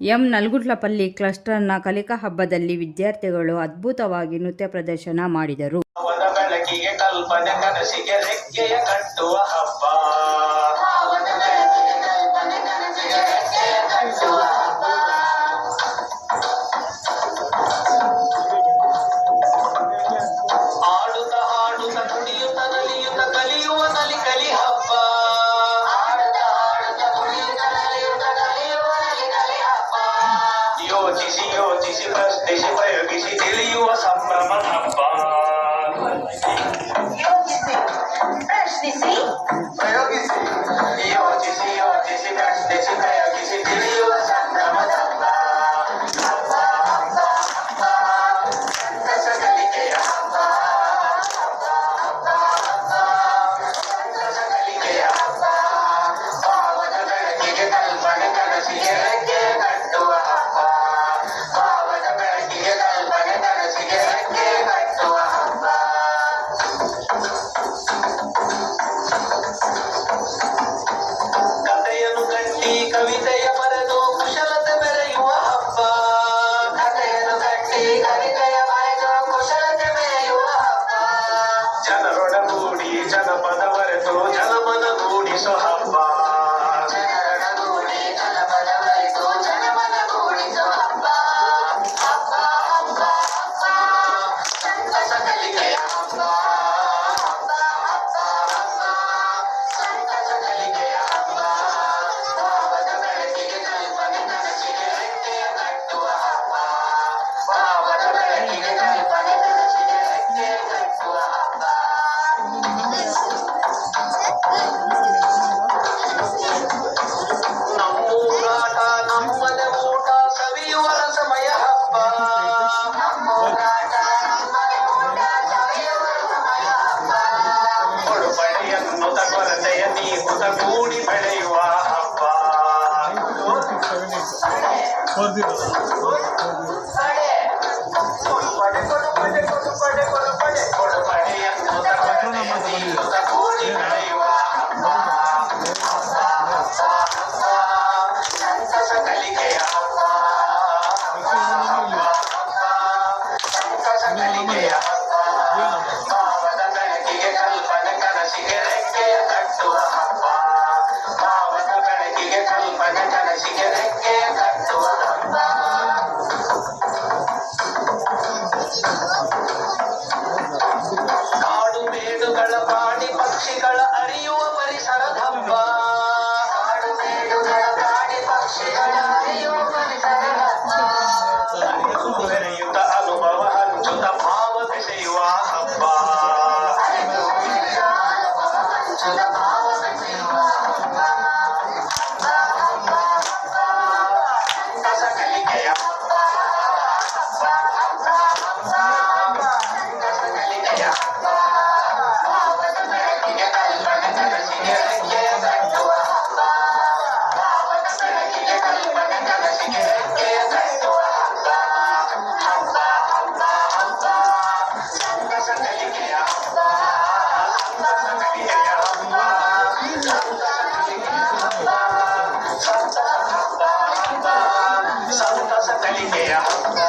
M ನಲ್ಗುಟ್ಲಪಲ್ಲಿ ಕ್ಲಸ್ಟರ್ನ ಕಲಿಕಾ ಹಬ್ಬದಲ್ಲಿ ವಿದ್ಯಾರ್ಥಿಗಳು ಅದ್ಭುತವಾಗಿ ನೃತ್ಯ ಪ್ರದರ್ಶನ ಮಾಡಿದರು. యోచిసి యోచిసి ప్రశ్నిసి ప్రయోగిసి తెలియువ సంభ్రమ తప్ప యోచిసి ప్రశ్నిసి saw how seven eight four zero four zero Obrigado. 谢谢